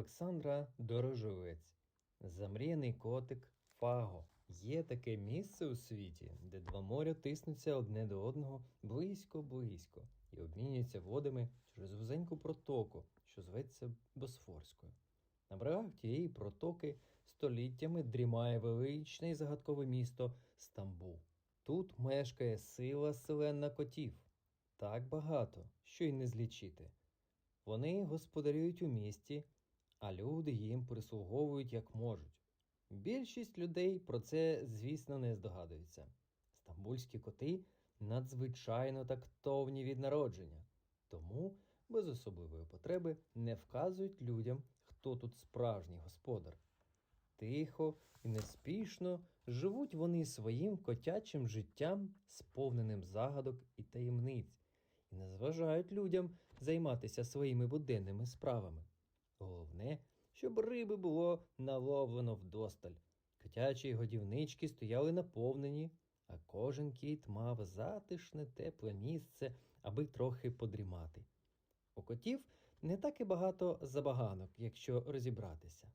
Олександра Дорожовець. Замріяний котик Фаго. Є таке місце у світі, де два моря тиснуться одне до одного близько-близько і обмінюються водами через вузеньку протоку, що зветься Босфорською. На берегах тієї протоки століттями дрімає величне і загадкове місто Стамбул. Тут мешкає сила селена котів. Так багато, що й не злічити. Вони господарюють у місті, а люди їм прислуговують як можуть. Більшість людей про це, звісно, не здогадується. Стамбульські коти надзвичайно тактовні від народження, тому без особливої потреби не вказують людям, хто тут справжній господар. Тихо і неспішно живуть вони своїм котячим життям, сповненим загадок і таємниць, і не зважають людям займатися своїми буденними справами. Головне, щоб риби було наловлено вдосталь. Котячі годівнички стояли наповнені, а кожен кіт мав затишне тепле місце, аби трохи подрімати. У котів не так і багато забаганок, якщо розібратися.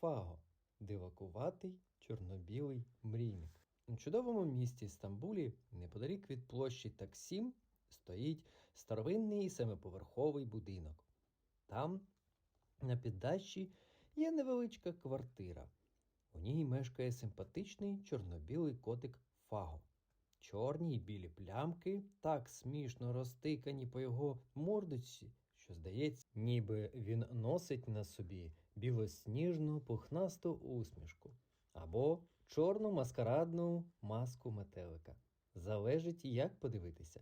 Фаго дивакуватий чорнобілий мрійник. У чудовому місті Стамбулі, неподалік від площі Таксім, стоїть старовинний семиповерховий будинок. Там, на піддачі, є невеличка квартира. У ній мешкає симпатичний чорнобілий котик Фаго. Чорні й білі плямки так смішно розтикані по його мордочці, що здається, ніби він носить на собі білосніжну пухнасту усмішку або чорну маскарадну маску метелика. Залежить, як подивитися.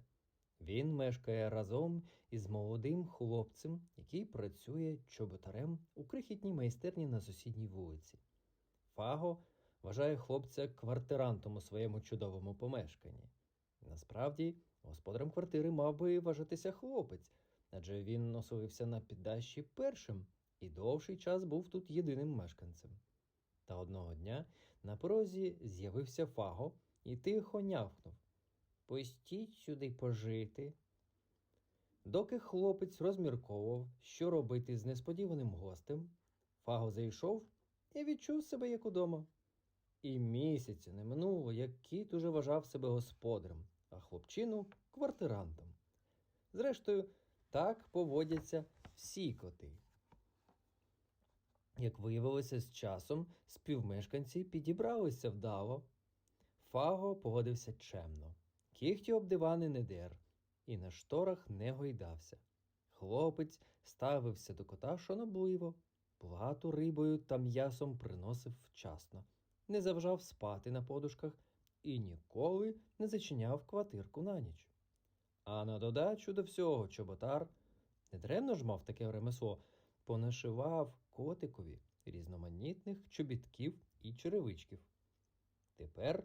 Він мешкає разом із молодим хлопцем, який працює чоботарем у крихітній майстерні на сусідній вулиці. Фаго вважає хлопця квартирантом у своєму чудовому помешканні. Насправді, господарем квартири мав би вважатися хлопець, адже він оселився на піддащі першим і довший час був тут єдиним мешканцем. Та одного дня на порозі з'явився Фаго і тихо нявкнув. Пустіть сюди пожити. Доки хлопець розмірковував, що робити з несподіваним гостем, Фаго зайшов і відчув себе як удома. І місяця не минуло, як кіт уже вважав себе господарем, а хлопчину квартирантом. Зрештою, так поводяться всі коти. Як виявилося з часом, співмешканці підібралися вдало. Фаго погодився чемно. Кіхті обдивани не дер, і на шторах не гойдався. Хлопець ставився до кота шанобливо, плату рибою та м'ясом приносив вчасно, не заважав спати на подушках і ніколи не зачиняв квартирку на ніч. А на додачу до всього чоботар недремно ж мав таке ремесло, понашивав котикові різноманітних чобітків і черевичків. Тепер,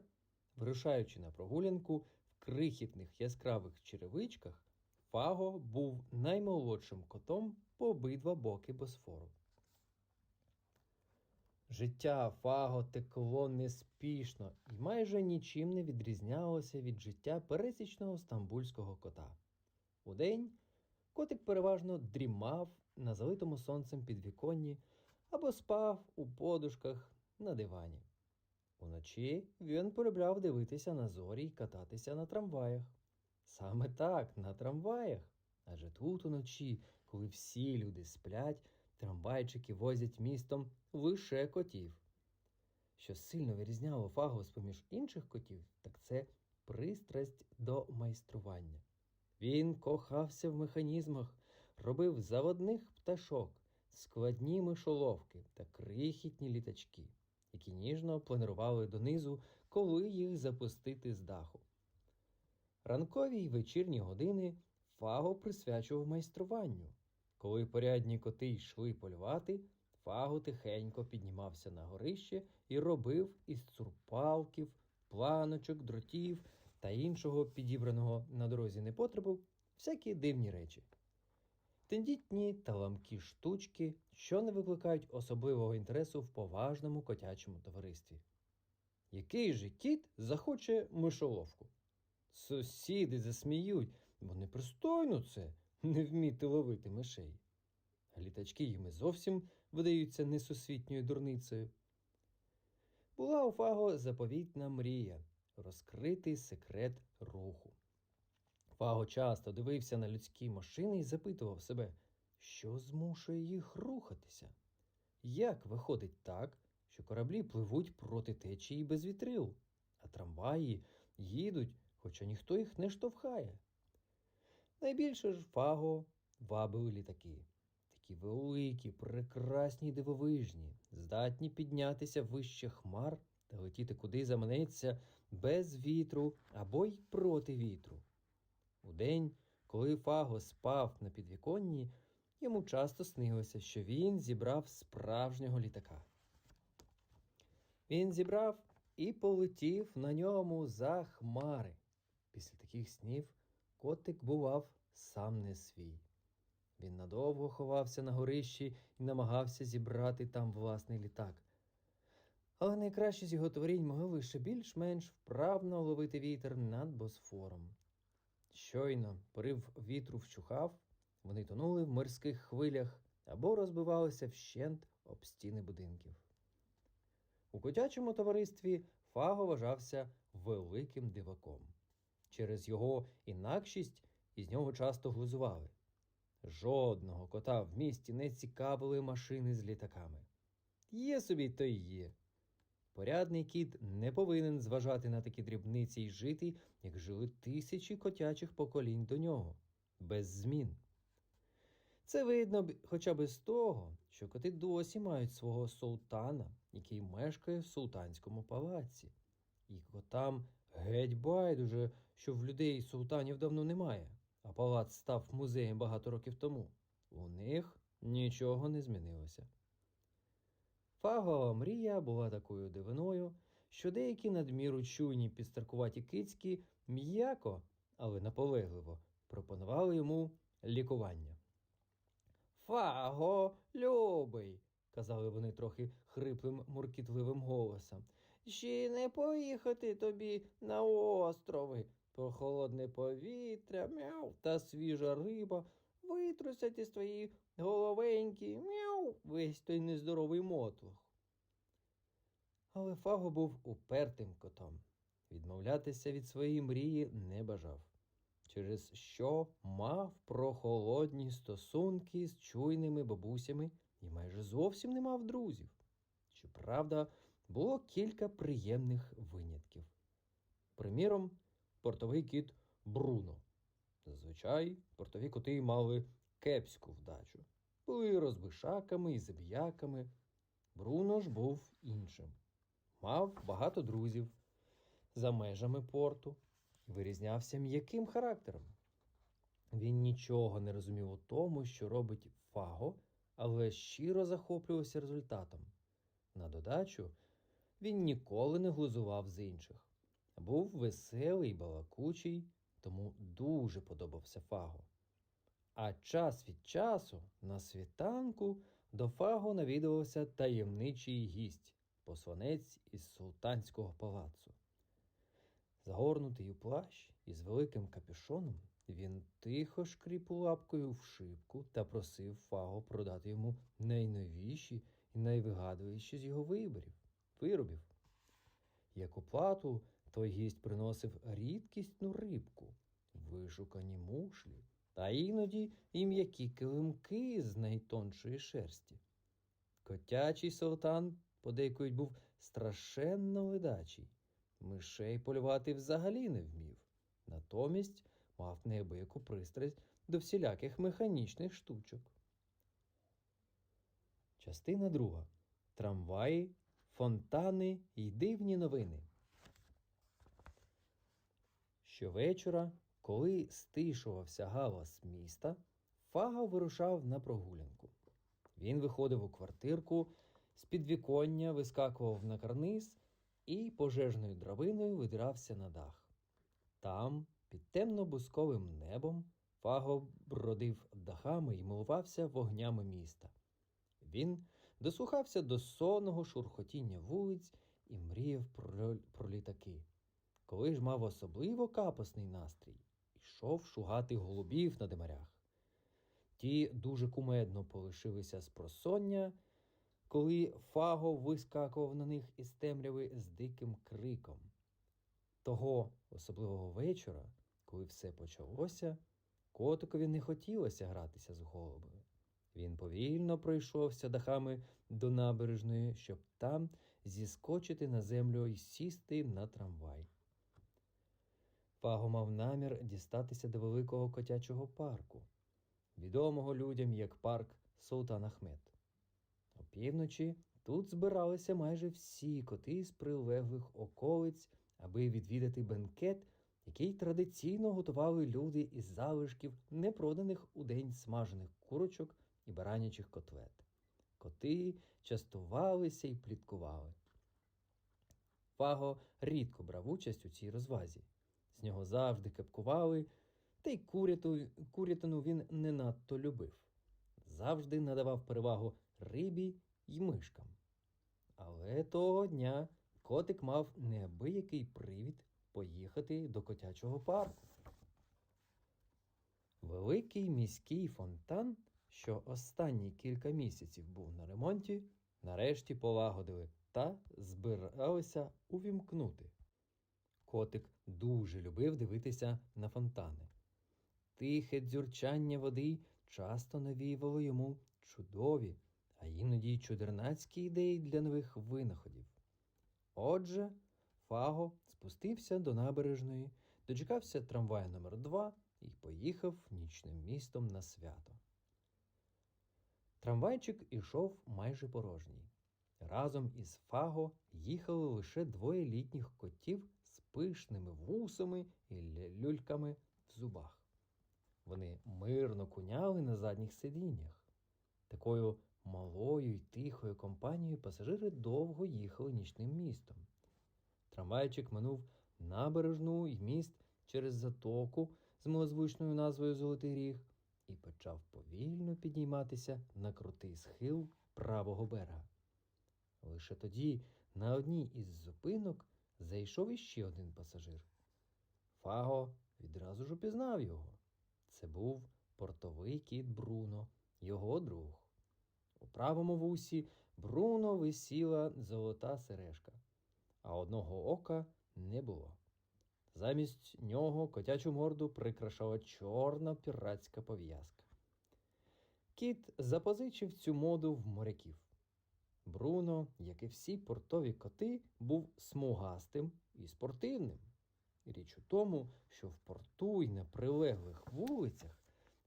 вирушаючи на прогулянку крихітних яскравих черевичках, Фаго був наймолодшим котом по обидва боки Босфору. Життя Фаго текло неспішно і майже нічим не відрізнялося від життя пересічного стамбульського кота. Удень котик переважно дрімав на залитому сонцем підвіконні або спав у подушках на дивані. Уночі він полюбляв дивитися на зорі й кататися на трамваях. Саме так, на трамваях. Адже тут уночі, коли всі люди сплять, трамвайчики возять містом лише котів. Що сильно вирізняло Фаго з поміж інших котів, так це пристрасть до майстрування. Він кохався в механізмах, робив заводних пташок, складні мишоловки та крихітні літачки, які ніжно планували донизу, коли їх запустити з даху. Ранкові й вечірні години Фаго присвячував майструванню. Коли порядні коти йшли полювати, Фаго тихенько піднімався на горище і робив із цурпалків, планочок, дротів та іншого підібраного на дорозі непотребу всякі дивні речі. Тендітні та ламкі штучки, що не викликають особливого інтересу в поважному котячому товаристві. Який же кіт захоче мишоловку? Сусіди засміють, бо непристойно це не вміти ловити мишей. літачки їм і зовсім видаються несусвітньою дурницею. Була у Фаго заповітна мрія розкрити секрет руху. Фаго часто дивився на людські машини і запитував себе, що змушує їх рухатися. Як виходить так, що кораблі пливуть проти течії без вітрил, а трамваї їдуть, хоча ніхто їх не штовхає? Найбільше ж Фаго вабили літаки. Такі великі, прекрасні дивовижні, здатні піднятися вище хмар та летіти куди заманеться без вітру або й проти вітру. Удень, коли Фаго спав на підвіконні, йому часто снилося, що він зібрав справжнього літака. Він зібрав і полетів на ньому за хмари. Після таких снів котик бував сам не свій. Він надовго ховався на горищі і намагався зібрати там власний літак. Але найкраще з його творінь могли лише більш-менш вправно ловити вітер над Босфором. Щойно порив вітру вщухав, вони тонули в морських хвилях або розбивалися вщент об стіни будинків. У котячому товаристві Фаго вважався великим диваком. Через його інакшість із нього часто глузували. Жодного кота в місті не цікавили машини з літаками. Є собі, то й є. Порядний кіт не повинен зважати на такі дрібниці й жити, як жили тисячі котячих поколінь до нього, без змін. Це видно хоча б з того, що коти досі мають свого султана, який мешкає в султанському палаці. І котам геть байдуже, що в людей султанів давно немає, а палац став музеєм багато років тому. У них нічого не змінилося. Фагова мрія була такою дивиною, що деякі надміру чуйні підстаркуваті кицькі м'яко, але наполегливо пропонували йому лікування. Фаго, любий, казали вони трохи хриплим, муркітливим голосом. Ще не поїхати тобі на острови. Прохолодне повітря, мяу, та свіжа риба витрусять із твої головенькі, мяу, весь той нездоровий мотлох. Але Фаго був упертим котом. Відмовлятися від своєї мрії не бажав, через що мав прохолодні стосунки з чуйними бабусями і майже зовсім не мав друзів. Щоправда, було кілька приємних винятків. Приміром, портовий кіт Бруно. Зазвичай портові коти мали кепську вдачу, були розбишаками і забіяками. Бруно ж був іншим. Мав багато друзів за межами порту вирізнявся м'яким характером. Він нічого не розумів у тому, що робить Фаго, але щиро захоплювався результатом. На додачу, він ніколи не глузував з інших. Був веселий, балакучий, тому дуже подобався Фаго. А час від часу на світанку до Фаго навідувався таємничий гість, посланець із султанського палацу. Загорнутий у плащ із великим капюшоном, він тихо шкріп лапкою в шибку та просив Фаго продати йому найновіші і найвигадливіші з його виборів, виробів. Як оплату, той гість приносив рідкісну рибку, вишукані мушлі, та іноді і м'які килимки з найтоншої шерсті. Котячий султан подейкують був страшенно ледачий. Мишей полювати взагалі не вмів. Натомість мав неабияку пристрасть до всіляких механічних штучок. Частина друга. Трамваї, фонтани й дивні новини. Щовечора, коли стишувався галас міста, Фага вирушав на прогулянку. Він виходив у квартирку, з підвіконня вискакував на карниз і пожежною драбиною видирався на дах. Там, під темно-бусковим небом, Фаго бродив дахами і милувався вогнями міста. Він дослухався до сонного шурхотіння вулиць і мріяв про, про літаки. Коли ж мав особливо капосний настрій, йшов шугати голубів на димарях. Ті дуже кумедно полишилися з просоння, коли Фаго вискакував на них із темряви з диким криком. Того особливого вечора, коли все почалося, котикові не хотілося гратися з голубами. Він повільно пройшовся дахами до набережної, щоб там зіскочити на землю і сісти на трамвай. Фаго мав намір дістатися до великого котячого парку, відомого людям як парк Султан Ахмед. Опівночі тут збиралися майже всі коти з прилеглих околиць, аби відвідати бенкет, який традиційно готували люди із залишків непроданих у день смажених курочок і баранячих котлет. Коти частувалися і пліткували. Фаго рідко брав участь у цій розвазі. З нього завжди кепкували, та й куряту, курятину він не надто любив. Завжди надавав перевагу рибі й мишкам. Але того дня котик мав неабиякий привід поїхати до котячого парку. Великий міський фонтан, що останні кілька місяців був на ремонті, нарешті полагодили та збиралися увімкнути. Котик дуже любив дивитися на фонтани. Тихе дзюрчання води часто навіювало йому чудові, а іноді й чудернацькі ідеї для нових винаходів. Отже, Фаго спустився до набережної, дочекався трамвая номер 2 і поїхав нічним містом на свято. Трамвайчик ішов майже порожній. Разом із Фаго їхали лише двоє літніх котів пишними вусами і люльками в зубах. Вони мирно куняли на задніх сидіннях. Такою малою й тихою компанією пасажири довго їхали нічним містом. Трамвайчик минув набережну й міст через затоку з милозвучною назвою Золотий Ріг і почав повільно підніматися на крутий схил правого берега. Лише тоді на одній із зупинок зайшов іще один пасажир. Фаго відразу ж упізнав його. Це був портовий кіт Бруно, його друг. У правому вусі Бруно висіла золота сережка, а одного ока не було. Замість нього котячу морду прикрашала чорна піратська пов'язка. Кіт запозичив цю моду в моряків. Бруно, як і всі портові коти, був смугастим і спортивним. Річ у тому, що в порту й на прилеглих вулицях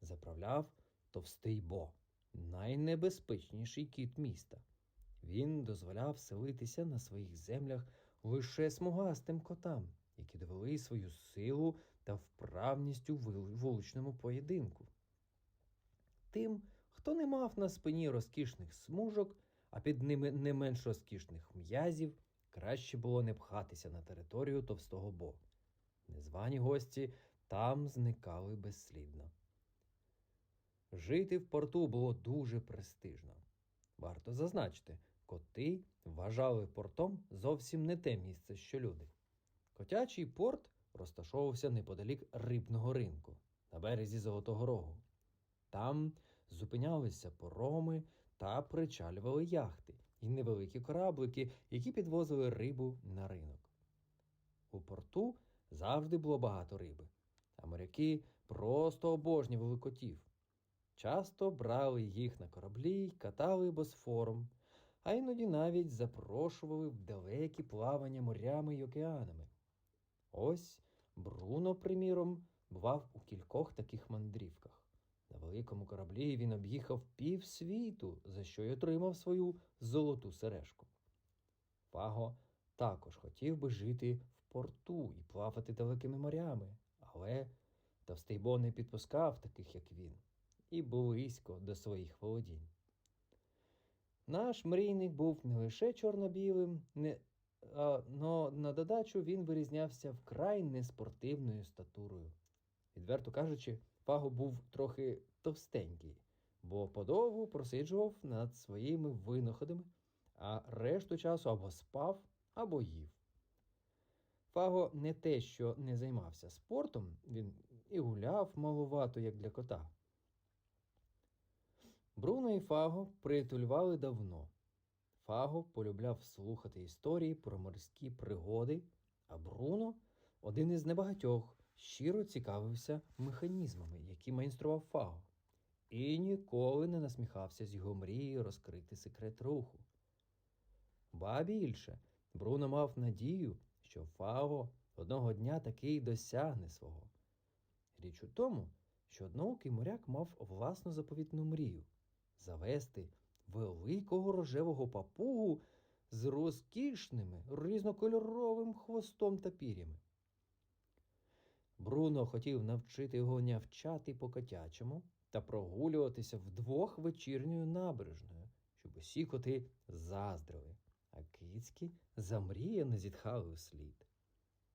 заправляв товстий Бо, найнебезпечніший кіт міста. Він дозволяв селитися на своїх землях лише смугастим котам, які довели свою силу та вправність у вуличному поєдинку. Тим, хто не мав на спині розкішних смужок, а під ними не менш розкішних м'язів, краще було не пхатися на територію товстого Бо. Незвані гості там зникали безслідно. Жити в порту було дуже престижно. Варто зазначити, коти вважали портом зовсім не те місце, що люди. Котячий порт розташовувався неподалік рибного ринку на березі Золотого Рогу. Там зупинялися пороми та причалювали яхти і невеликі кораблики, які підвозили рибу на ринок. У порту завжди було багато риби, а моряки просто обожнювали котів. Часто брали їх на кораблі й катали босфором, а іноді навіть запрошували в далекі плавання морями й океанами. Ось Бруно, приміром, бував у кількох таких мандрівках. На великому кораблі він об'їхав пів світу, за що й отримав свою золоту сережку. Фаго також хотів би жити в порту і плавати далекими морями, але Товстейбо не підпускав таких, як він, і близько до своїх володінь. Наш мрійник був не лише чорно-білим, не, а, но на додачу він вирізнявся вкрай неспортивною статурою. Відверто кажучи, Фаго був трохи товстенький, бо подовгу просиджував над своїми винаходами, а решту часу або спав, або їв. Фаго не те, що не займався спортом, він і гуляв малувато, як для кота. Бруно і Фаго приятелювали давно. Фаго полюбляв слухати історії про морські пригоди, а Бруно, один із небагатьох, щиро цікавився механізмами, які майстрував Фаго, і ніколи не насміхався з його мрії розкрити секрет руху. Ба більше, Бруно мав надію, що Фаго одного дня таки й досягне свого. Річ у тому, що одноокий моряк мав власну заповітну мрію завести великого рожевого папугу з розкішними різнокольоровим хвостом та пір'ями. Бруно хотів навчити його нявчати по котячому та прогулюватися вдвох вечірньою набережною, щоб усі коти заздрили, а кицькі замріяно зітхали у слід.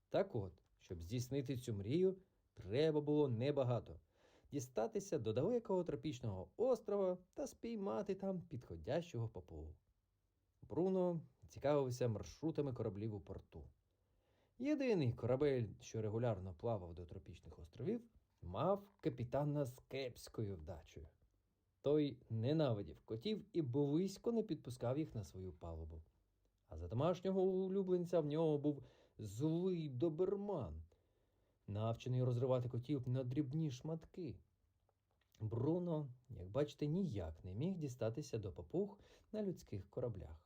Так от, щоб здійснити цю мрію, треба було небагато дістатися до далекого тропічного острова та спіймати там підходящого папугу. Бруно цікавився маршрутами кораблів у порту. Єдиний корабель, що регулярно плавав до тропічних островів, мав капітана з кепською вдачею. Той ненавидів котів і близько не підпускав їх на свою палубу. А за домашнього улюбленця в нього був злий доберман, навчений розривати котів на дрібні шматки. Бруно, як бачите, ніяк не міг дістатися до папуг на людських кораблях.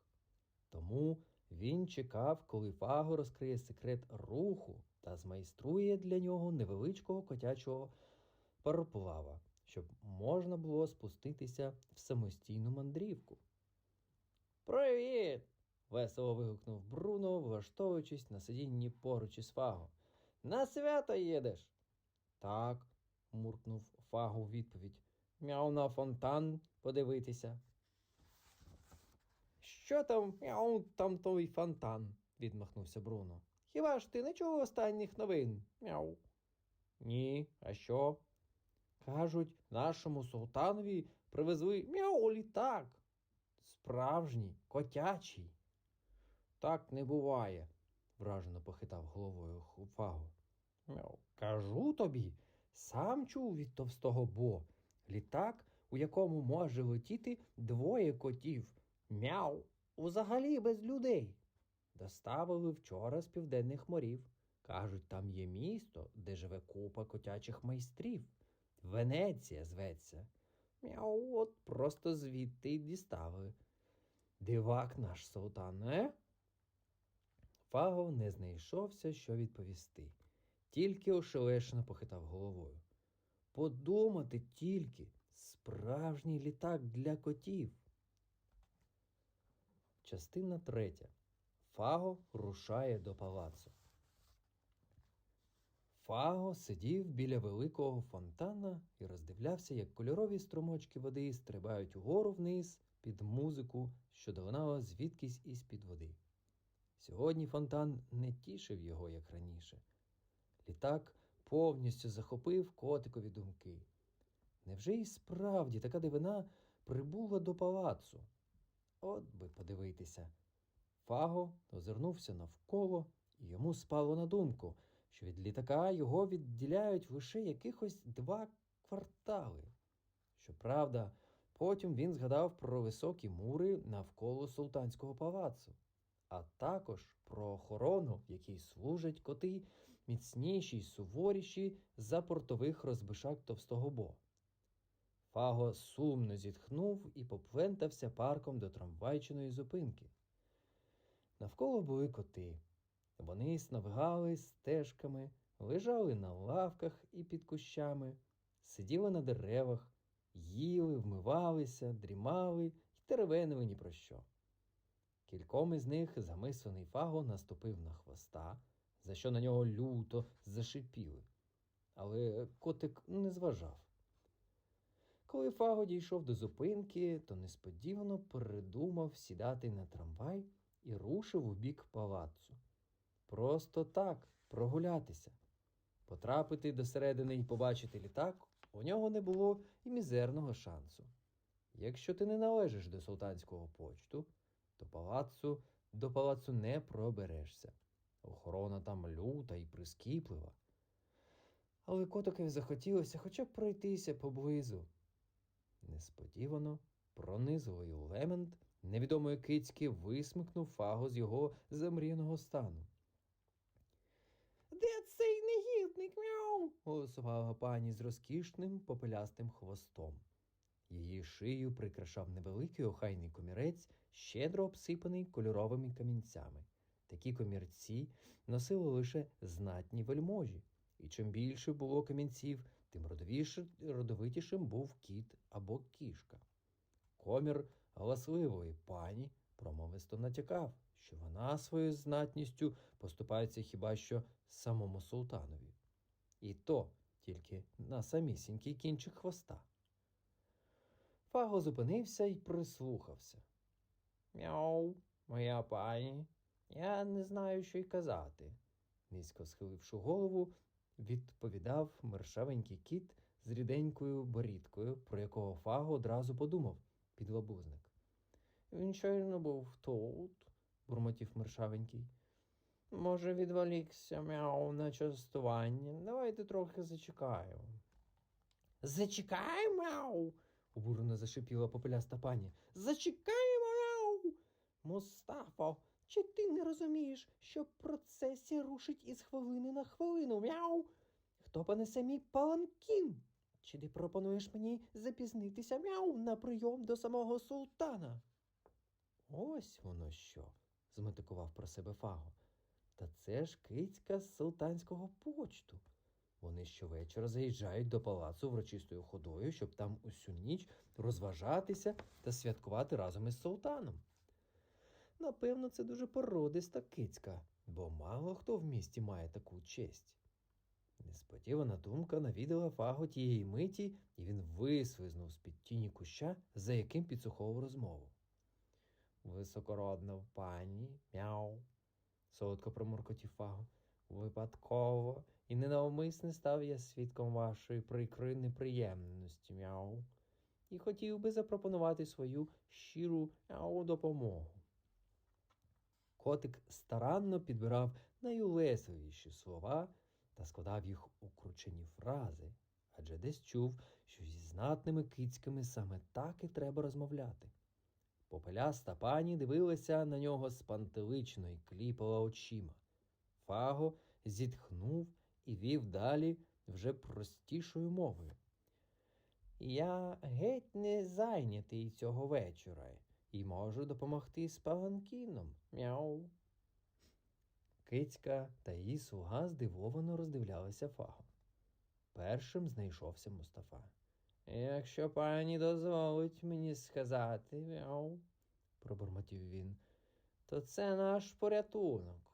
Тому він чекав, коли Фаго розкриє секрет руху та змайструє для нього невеличкого котячого пароплава, щоб можна було спуститися в самостійну мандрівку. Привіт! весело вигукнув Бруно, влаштовуючись на сидінні поруч із Фаго. На свято їдеш? Так, муркнув Фаго у відповідь. Мяу на фонтан подивитися. Що там, мяу, там той фонтан? відмахнувся Бруно. Хіба ж ти не чув останніх новин? Мяу. Ні, а що? Кажуть, нашому султанові привезли мяу літак. Справжній, котячий. Так не буває, вражено похитав головою Фаго. Мяу. Кажу тобі, сам чув від товстого Бо. Літак, у якому може летіти двоє котів. Мяу, взагалі без людей. Доставили вчора з південних морів. Кажуть, там є місто, де живе купа котячих майстрів. Венеція зветься. Мяу, от просто звідти й діставили. Дивак наш султан, е? Фаго не знайшовся, що відповісти, тільки ошелешено похитав головою. Подумати тільки справжній літак для котів. Частина третя. Фаго рушає до палацу. Фаго сидів біля великого фонтана і роздивлявся, як кольорові струмочки води стрибають угору вниз під музику, що долинала звідкись із під води. Сьогодні фонтан не тішив його, як раніше. Літак повністю захопив котикові думки. Невже і справді така дивина прибула до палацу? От би подивитися. Фаго озирнувся навколо, і йому спало на думку, що від літака його відділяють лише якихось два квартали. Щоправда, потім він згадав про високі мури навколо султанського палацу, а також про охорону, в якій служать коти міцніші й суворіші за портових розбишак товстого бо. Фаго сумно зітхнув і поплентався парком до трамвайчиної зупинки. Навколо були коти. Вони сновигали стежками, лежали на лавках і під кущами, сиділи на деревах, їли, вмивалися, дрімали й теревенили ні про що. Кільком із них замислений фаго наступив на хвоста, за що на нього люто зашипіли. Але котик не зважав. Коли Фаго дійшов до зупинки, то несподівано передумав сідати на трамвай і рушив у бік палацу. Просто так прогулятися. Потрапити до середини і побачити літак у нього не було і мізерного шансу. Якщо ти не належиш до султанського почту, то палацу до палацу не проберешся. Охорона там люта і прискіплива. Але котикові захотілося хоча б пройтися поблизу. Несподівано, пронизливий лемент невідомої кицьки висмикнув фаго з його замріяного стану. Де цей негідник? Мяу. голосувала пані з розкішним попелястим хвостом. Її шию прикрашав невеликий охайний комірець, щедро обсипаний кольоровими камінцями. Такі комірці носили лише знатні вельможі, і чим більше було камінців, тим родовитішим був кіт або кішка. Комір галасливої пані промовисто натякав, що вона своєю знатністю поступається хіба що самому султанові. І то тільки на самісінький кінчик хвоста. Фаго зупинився і прислухався. Мяу, моя пані, я не знаю, що й казати. Низько схиливши голову, відповідав мершавенький кіт з ріденькою борідкою, про якого Фаго одразу подумав підлабузник. Він щойно був тут, бурмотів мершавенький. Може, відволікся мяу на частування. Давайте трохи зачекаємо. Зачекаємо, мяу. обурено зашипіла попеляста пані. Зачекаємо, мяу. Мустафо, чи ти не розумієш, що процесія рушить із хвилини на хвилину, мяу? Хто понесе мій паланкін? Чи ти пропонуєш мені запізнитися мяу на прийом до самого султана? Ось воно що, зметикував про себе Фаго. Та це ж кицька з султанського почту. Вони щовечора заїжджають до палацу врочистою ходою, щоб там усю ніч розважатися та святкувати разом із султаном. Напевно, це дуже породиста кицька, бо мало хто в місті має таку честь. Несподівана думка навідала Фаго тієї миті, і він висвизнув з-під тіні куща, за яким підсуховував розмову. Високородна пані, мяу, солодко промуркотів Фаго. Випадково і ненавмисне став я свідком вашої прикрої неприємності, мяу, і хотів би запропонувати свою щиру мяу допомогу. Котик старанно підбирав найулесливіші слова та складав їх у кручені фрази, адже десь чув, що зі знатними кицьками саме так і треба розмовляти. Попеляста пані дивилася на нього спантелично і кліпала очима. Фаго зітхнув і вів далі вже простішою мовою. Я геть не зайнятий цього вечора і можу допомогти з паланкіном. Мяу. Кицька та її слуга здивовано роздивлялися Фаго. Першим знайшовся Мустафа. Якщо пані дозволить мені сказати, мяу, пробормотів він, то це наш порятунок.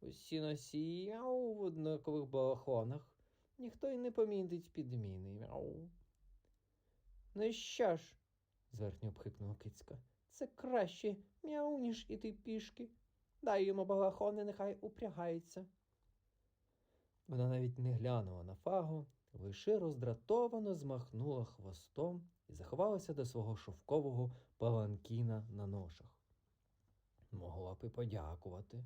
Усі носії мяу, в однакових балахонах. Ніхто й не помітить підміни. Мяу. Ну і що ж? зверхньо обхикнула кицька. Це краще мяу, ніж іти пішки. Дай йому балахони, нехай упрягається. Вона навіть не глянула на фагу, лише роздратовано змахнула хвостом і заховалася до свого шовкового паланкіна на ношах. Могла б і подякувати,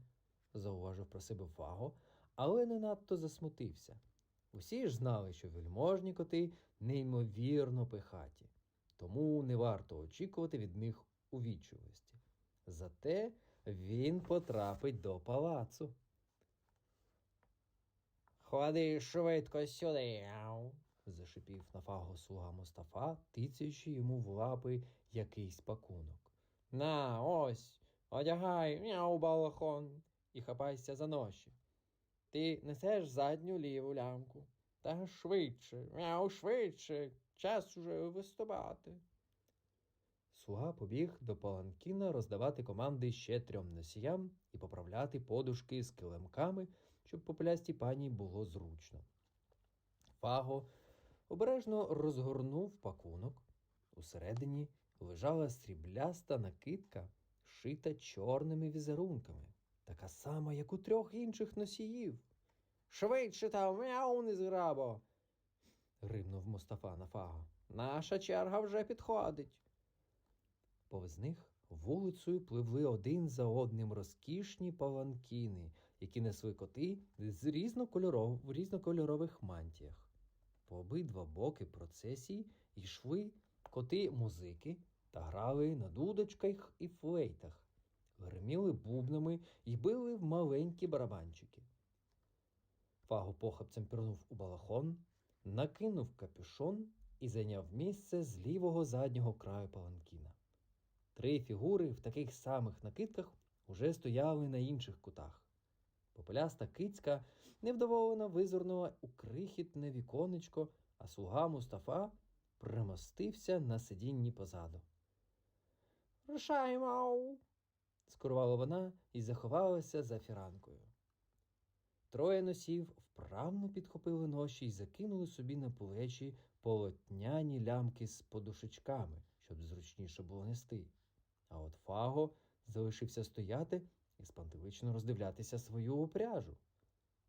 зауважив про себе Фаго, але не надто засмутився. Усі ж знали, що вельможні коти неймовірно пихаті, тому не варто очікувати від них увічливості. Зате він потрапить до палацу. Ходи швидко сюди, зашипів на фаго слуга Мустафа, тицяючи йому в лапи якийсь пакунок. На, ось, одягай мяу балахон і хапайся за ноші. Ти несеш задню ліву лямку. Та швидше, мяу, швидше, час уже виступати. Слуга побіг до паланкіна роздавати команди ще трьом носіям і поправляти подушки з килимками, щоб попелястій пані було зручно. Фаго обережно розгорнув пакунок. Усередині лежала срібляста накидка, шита чорними візерунками, така сама, як у трьох інших носіїв. Швидше там, мяу, незграбо. гримнув Мустафа на Фаго. Наша черга вже підходить. Повз них вулицею пливли один за одним розкішні паланкіни, які несли коти з різнокольоров... в різнокольорових мантіях. По обидва боки процесії йшли коти музики та грали на дудочках і флейтах, гриміли бубнами і били в маленькі барабанчики. Фаго похапцем пірнув у балахон, накинув капюшон і зайняв місце з лівого заднього краю паланкіна. Три фігури в таких самих накидках уже стояли на інших кутах. Попеляста кицька невдоволено визирнула у крихітне віконечко, а слуга Мустафа примостився на сидінні позаду. Рушаймо! скорувала вона і заховалася за фіранкою. Троє носів вправно підхопили ноші і закинули собі на плечі полотняні лямки з подушечками, щоб зручніше було нести. А от Фаго залишився стояти і спантелично роздивлятися свою упряжу.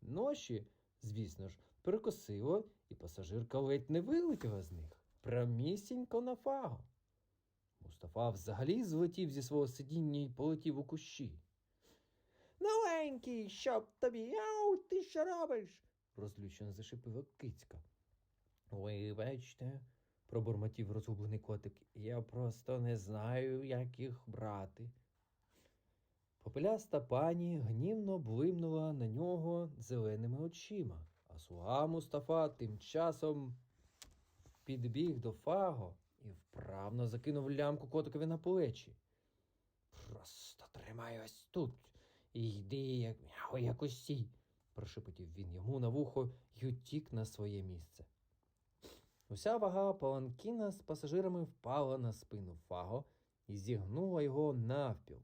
Ноші, звісно ж, перекосило, і пасажирка ледь не вилетіла з них прямісінько на Фаго. Мустафа взагалі злетів зі свого сидіння і полетів у кущі. Новенький, щоб тобі, ау, ти що робиш? розлючено зашипила кицька. Вибачте, пробурмотів розгублений котик, я просто не знаю, як їх брати. Попеляста пані гнівно блимнула на нього зеленими очима, а слуга Мустафа тим часом підбіг до Фаго і вправно закинув лямку котикові на плечі. Просто тримай ось тут і йди, як, як усі, прошепотів він йому на вухо й утік на своє місце. Уся вага паланкіна з пасажирами впала на спину Фаго і зігнула його навпіл.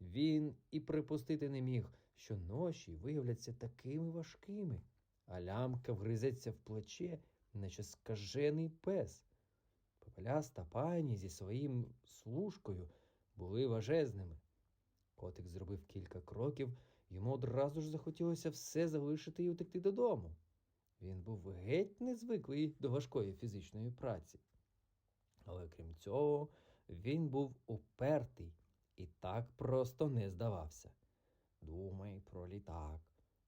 Він і припустити не міг, що ноші виявляться такими важкими, а лямка вгризеться в плече, наче скажений пес. Попеляста пані зі своїм служкою були важезними. Котик зробив кілька кроків, йому одразу ж захотілося все залишити і утекти додому. Він був геть незвиклий до важкої фізичної праці. Але крім цього, він був упертий і так просто не здавався. Думай про літак,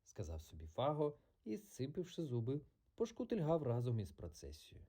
сказав собі Фаго і, сипивши зуби, пошкутильгав разом із процесією.